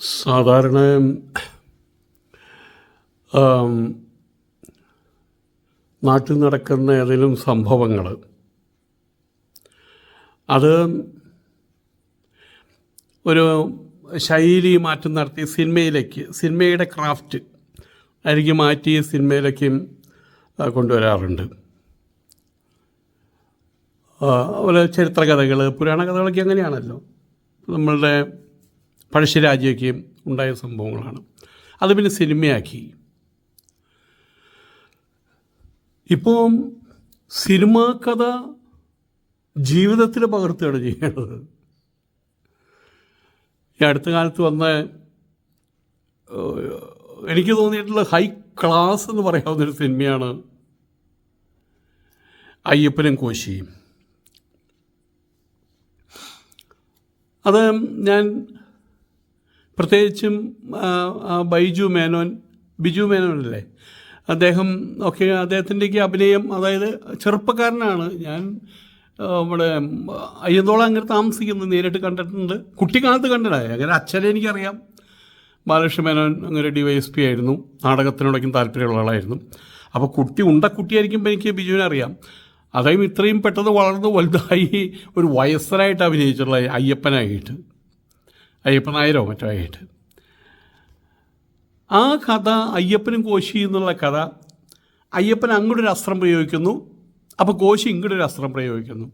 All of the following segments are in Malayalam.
സാധാരണ നാട്ടിൽ നടക്കുന്ന ഏതെങ്കിലും സംഭവങ്ങൾ. അത് ഒരു ശൈലി മാറ്റം നടത്തി സിനിമയിലേക്ക് സിനിമയുടെ ക്രാഫ്റ്റ് അരികെ മാറ്റി സിനിമയിലേക്കും കൊണ്ടുവരാറുണ്ട്. അതുപോലെ ചരിത്രകഥകൾ പുരാണ കഥകളൊക്കെ അങ്ങനെയാണല്ലോ. നമ്മളുടെ പഴശ്ശിരാജ്യമൊക്കെയും ഉണ്ടായ സംഭവങ്ങളാണ്. അത് പിന്നെ സിനിമയാക്കി. ഇപ്പോൾ സിനിമാ കഥ ജീവിതത്തിൽ പകർത്തുകയാണ് ചെയ്യേണ്ടത്. ഈ അടുത്ത കാലത്ത് വന്ന എനിക്ക് തോന്നിയിട്ടുള്ള ഹൈ ക്ലാസ് എന്ന് പറയാവുന്നൊരു സിനിമയാണ് അയ്യപ്പനും കോശിയും. അത് ഞാൻ പ്രത്യേകിച്ചും ബൈജു മേനോൻ ബിജു മേനോൻ അല്ലേ അദ്ദേഹം ഒക്കെ അദ്ദേഹത്തിന്റെയൊക്കെ അഭിനയം അതായത് ചെറുപ്പക്കാരനാണ്. ഞാൻ നമ്മുടെ അയ്യന്തോളം അങ്ങനെ താമസിക്കുന്നത് നേരിട്ട് കണ്ടിട്ടുണ്ട്. കുട്ടിക്കാലത്ത് കണ്ടതായി അങ്ങനെ അച്ഛനെ എനിക്കറിയാം. ബാലകൃഷ്ണ മേനോൻ അങ്ങനെ ഡി വൈ എസ് പി ആയിരുന്നു. നാടകത്തിനോടൊക്കെ താല്പര്യമുള്ള ആളായിരുന്നു. അപ്പോൾ കുട്ടി ഉണ്ട കുട്ടിയായിരിക്കുമ്പോൾ എനിക്ക് ബിജുവിനെ അറിയാം. അദ്ദേഹം ഇത്രയും പെട്ടെന്ന് വളർന്ന് വലുതായി ഒരു വയസ്സനായിട്ട് അഭിനയിച്ചിട്ടുള്ള അയ്യപ്പനായിട്ട്. അയ്യപ്പൻ നായരോ മറ്റോ ആയിട്ട്. ആ കഥ അയ്യപ്പനും കോശി എന്നുള്ള കഥ അയ്യപ്പൻ അങ്ങോട്ടൊരു അസ്ത്രം പ്രയോഗിക്കുന്നു അപ്പോൾ കോശി ഇങ്ങോട്ടൊരു അസ്ത്രം പ്രയോഗിക്കുന്നു.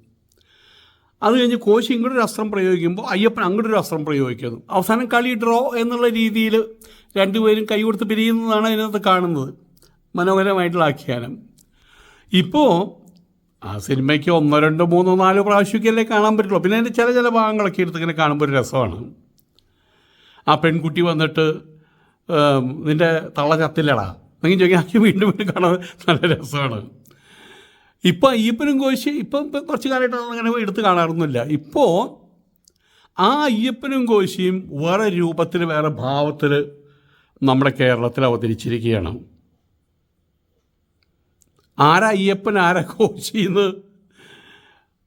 അത് കഴിഞ്ഞ് കോശി ഇങ്ങോട്ടൊരു അസ്ത്രം പ്രയോഗിക്കുമ്പോൾ അയ്യപ്പൻ അങ്ങോട്ടൊരു അസ്ത്രം പ്രയോഗിക്കുന്നു. അവസാനം കളി ഡ്രോ എന്നുള്ള രീതിയിൽ രണ്ടുപേരും കൈ കൊടുത്ത് പിരിയുന്നതാണ് അതിനകത്ത് കാണുന്നത്. മനോഹരമായിട്ടുള്ള ആഖ്യാനം. ഇപ്പോൾ ആ സിനിമയ്ക്ക് ഒന്നോ രണ്ടോ മൂന്നോ നാലോ പ്രാവശ്യമൊക്കെയല്ലേ കാണാൻ പറ്റുള്ളൂ. പിന്നെ അതിന്റെ ചില ചില ഭാഗങ്ങളൊക്കെ എടുത്ത് ഇങ്ങനെ കാണുമ്പോൾ ഒരു രസമാണ്. ആ പെൺകുട്ടി വന്നിട്ട് നിന്റെ തള്ള ചത്തില്ലടാ. എന്നെങ്കിൽ ചോദിക്കാൻ വീണ്ടും വീണ്ടും കാണാൻ നല്ല രസമാണ്. ഇപ്പോൾ അയ്യപ്പനും കോശി ഇപ്പം കുറച്ച് കാലമായിട്ട് അങ്ങനെ എടുത്ത് കാണാറൊന്നുമില്ല. ഇപ്പോൾ ആ അയ്യപ്പനും കോശിയും വേറെ രൂപത്തിൽ വേറെ ഭാവത്തിൽ നമ്മുടെ കേരളത്തിൽ അവതരിച്ചിരിക്കുകയാണ്. ആരാ അയ്യപ്പൻ ആരാ കോശി എന്ന്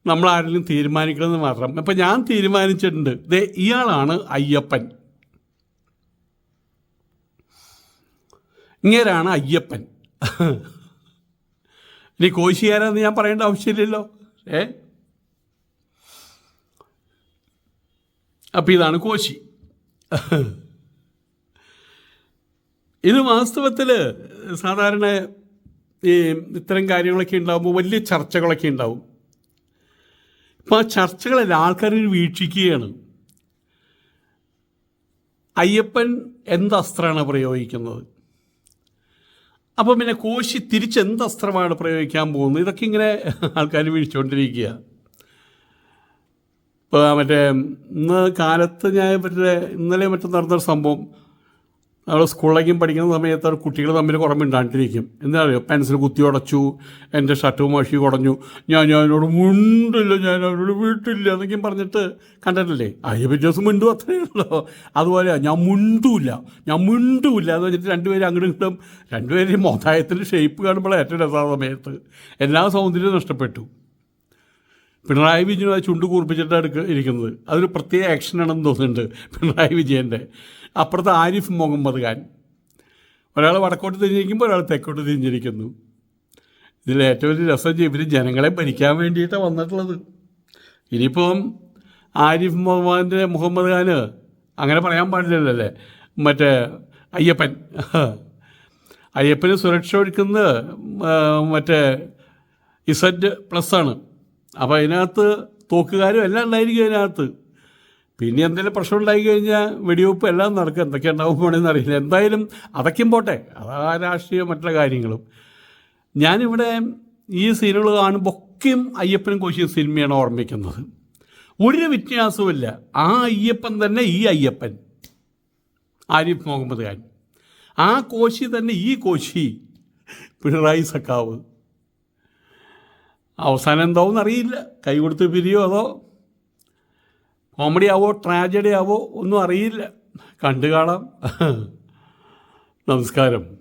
നമ്മൾ ആരെങ്കിലും തീരുമാനിക്കണമെന്ന് മാത്രം. അപ്പം ഞാൻ തീരുമാനിച്ചിട്ടുണ്ട് ഇയാളാണ് അയ്യപ്പൻ. ഇങ്ങേരാണ് അയ്യപ്പൻ. ഇനി കോശിയാരെന്ന് ഞാൻ പറയേണ്ട ആവശ്യമില്ലല്ലോ. ഏ? അപ്പം ഇതാണ് കോശി. ഇത് വാസ്തവത്തിൽ സാധാരണ ഈ ഇത്തരം കാര്യങ്ങളൊക്കെ ഉണ്ടാകുമ്പോൾ വലിയ ചർച്ചകളൊക്കെ ഉണ്ടാവും. ഇപ്പം ആ ചർച്ചകളല്ല ആൾക്കാർ വീക്ഷിക്കുകയാണ്. അയ്യപ്പൻ എന്ത് അസ്ത്രമാണ് പ്രയോഗിക്കുന്നത്? അപ്പം പിന്നെ കോശി തിരിച്ചെന്ത് അസ്ത്രമാണ് പ്രയോഗിക്കാൻ പോകുന്നത്? ഇതൊക്കെ ഇങ്ങനെ ആൾക്കാർ വീഴ്ചുകൊണ്ടിരിക്കുക ഇപ്പോൾ മറ്റേ ഇന്ന് കാലത്ത് ഞാൻ മറ്റേ ഇന്നലെ മറ്റും നടന്നൊരു സംഭവം. നമ്മൾ സ്കൂളിലേക്കും പഠിക്കുന്ന സമയത്ത് അവിടെ കുട്ടികൾ തമ്മിൽ കുറേ മിണ്ടാണ്ടിരിക്കും. എന്താ പറയുക പെൻസിൽ കുത്തി ഉടച്ചു എന്റെ ഷർട്ട് മഷി കുടഞ്ഞു. ഞാൻ ഞാൻ ഞാനോട് മുണ്ടില്ല ഞാൻ അവരോട് വീട്ടില്ല എന്നൊക്കെയും പറഞ്ഞിട്ട് കണ്ടിട്ടില്ലേ? അയ്യ ദിവസം മിണ്ടും അത്രയേ ഉള്ളൂ. അതുപോലെ ഞാൻ മുണ്ടൂല്ല. ഞാൻ മിണ്ടൂല എന്ന് വെച്ചിട്ട് രണ്ടുപേരും അങ്ങോട്ട് ഇങ്ങോട്ടും രണ്ടുപേരും മൊതായത്തിന്റെ ഷേപ്പ് കാണുമ്പോൾ ഏറ്റവും രസാ സമയത്ത്. എല്ലാ സൗന്ദര്യവും നഷ്ടപ്പെട്ടു. പിണറായി വിജയൻ അത് ചുണ്ട് കൂർപ്പിച്ചിട്ടാണ് എടുക്ക ഇരിക്കുന്നത്. അതൊരു പ്രത്യേക ആക്ഷനാണെന്ന് തോന്നുന്നുണ്ട് പിണറായി വിജയന്റെ അപ്പുറത്ത് ആരിഫ് മുഹമ്മദ് ഖാൻ. ഒരാൾ വടക്കോട്ട് തിരിഞ്ഞിരിക്കുമ്പോൾ ഒരാൾ തെക്കോട്ട് തിരിഞ്ഞിരിക്കുന്നു. ഇതിൽ ഏറ്റവും വലിയ രസം ഇവർ ജനങ്ങളെ ഭരിക്കാൻ വേണ്ടിയിട്ടാണ് വന്നിട്ടുള്ളത്. ഇനിയിപ്പം ആരിഫ് മുഹമ്മദിന്റെ മുഹമ്മദ് ഖാന് അങ്ങനെ പറയാൻ പാടില്ലല്ലേ? മറ്റേ അയ്യപ്പൻ. അയ്യപ്പന് സുരക്ഷ ഒരുക്കുന്നത് ആ, മറ്റേ ഇസഡ് പ്ലസ് ആണ്. അപ്പോൾ അതിനകത്ത് തോക്കുകാരും എല്ലാം ഉണ്ടായിരിക്കും അതിനകത്ത്. പിന്നെ എന്തെങ്കിലും പ്രശ്നം ഉണ്ടായി കഴിഞ്ഞാൽ വെടിവെപ്പ് എല്ലാം നടക്കും. എന്തൊക്കെ ഉണ്ടാവും പോണെന്ന് അറിയില്ല. എന്തായാലും അതൊക്കെയും പോട്ടെ. അതാ രാഷ്ട്രീയം മറ്റുള്ള കാര്യങ്ങളും. ഞാനിവിടെ ഈ സീനുകൾ കാണുമ്പോൾ ഒക്കെയും അയ്യപ്പനും കോശിയും സിനിമയാണ് ഓർമ്മിക്കുന്നത്. ഒരു വ്യത്യാസവുമില്ല ആ അയ്യപ്പൻ തന്നെ ഈ അയ്യപ്പൻ. ആരിഫ് മുഹമ്മദ് ഖാൻ. ആ കോശി തന്നെ ഈ കോശി പിണറായി സക്കാവ് അവസാനം എന്താവും അറിയില്ല. കൈ കൊടുത്ത് പിരിയോ അതോ കോമഡി ആവോ ട്രാജഡി ആവോ ഒന്നും അറിയില്ല. കണ്ടു കാണാം. നമസ്കാരം.